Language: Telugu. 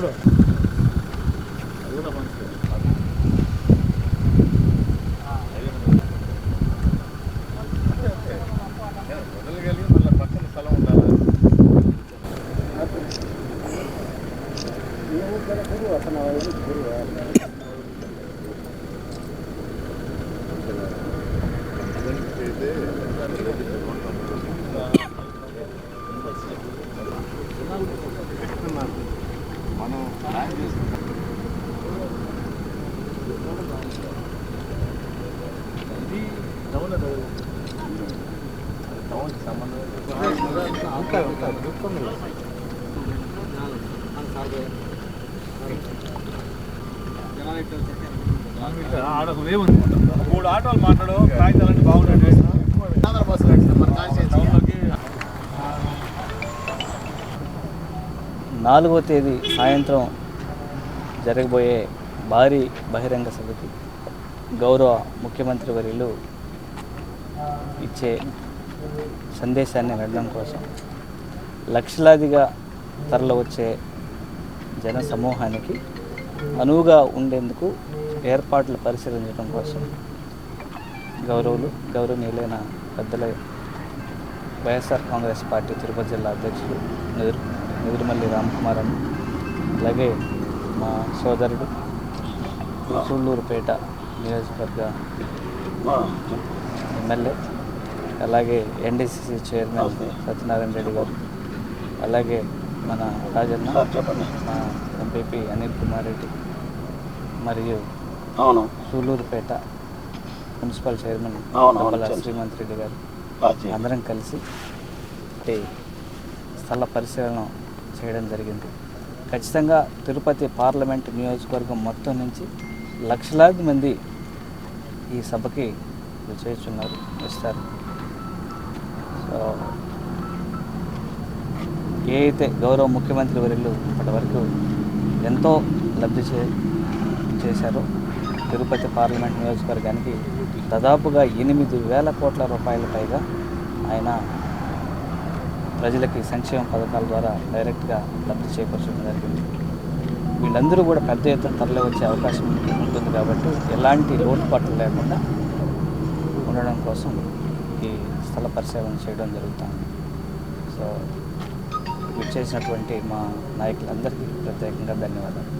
తమ్ముడు అది కూడా మంచిది వదలగలిగి మళ్ళీ పక్కన స్థలం ఉండాలి ఇది టౌన్ అది సంబంధం ఉంటాయి ఉంటాయి ఆడ వేవ్ ఉంది మూడు ఆటోలు మాట్లాడు. కాగితాలంటే బాగున్నాయి. నాలుగో తేదీ సాయంత్రం జరగబోయే భారీ బహిరంగ సభకి గౌరవ ముఖ్యమంత్రి వర్యులు ఇచ్చే సందేశాన్ని వెళ్ళడం కోసం లక్షలాదిగా తరలి వచ్చే జన సమూహానికి అనువుగా ఉండేందుకు ఏర్పాట్లు పరిశీలించడం కోసం గౌరవులు గౌరవనీయులైన పెద్దల వైఎస్ఆర్ కాంగ్రెస్ పార్టీ తిరుపతి జిల్లా అధ్యక్షులు నిదురు నిదురుమల్లి రామ్కుమార్ అని అలాగే మా సోదరుడు సూళ్ళూరుపేట నియోజకవర్గ ఎమ్మెల్యే అలాగే ఎన్డీసీసీ చైర్మన్ సత్యనారాయణ రెడ్డి గారు అలాగే మన రాజన్న మా ఎంపీపీ అనిల్ కుమార్ రెడ్డి మరియు అవును సూళ్ళూరుపేట మున్సిపల్ చైర్మన్. శ్రీమంత్ రెడ్డి గారు. అందరం కలిసి స్థల పరిశీలన చేయడం జరిగింది. ఖచ్చితంగా తిరుపతి పార్లమెంట్ నియోజకవర్గం మొత్తం నుంచి లక్షలాది మంది ఈ సభకి విచ్చేస్తున్నారు వస్తారు. సో ఏ అయితే గౌరవ ముఖ్యమంత్రి వర్యులు ఇప్పటి వరకు ఎంతో లబ్ధి చే చేశారో తిరుపతి పార్లమెంట్ నియోజకవర్గానికి దాదాపుగా ఎనిమిది వేల కోట్ల రూపాయల పైగా ఆయన ప్రజలకి సంక్షేమ పథకాల ద్వారా డైరెక్ట్గా లబ్ధి చేకూర్చడం జరిగింది. వీళ్ళందరూ కూడా పెద్ద ఎత్తున తరలి వచ్చే అవకాశం ఉంటుంది కాబట్టి ఎలాంటి లోటుపాట్లు లేకుండా ఉండడం కోసం ఈ స్థల పరిశీలన చేయడం జరుగుతుంది. సో విచ్చేసినటువంటి మా నాయకులందరికీ ప్రత్యేకంగా ధన్యవాదాలు.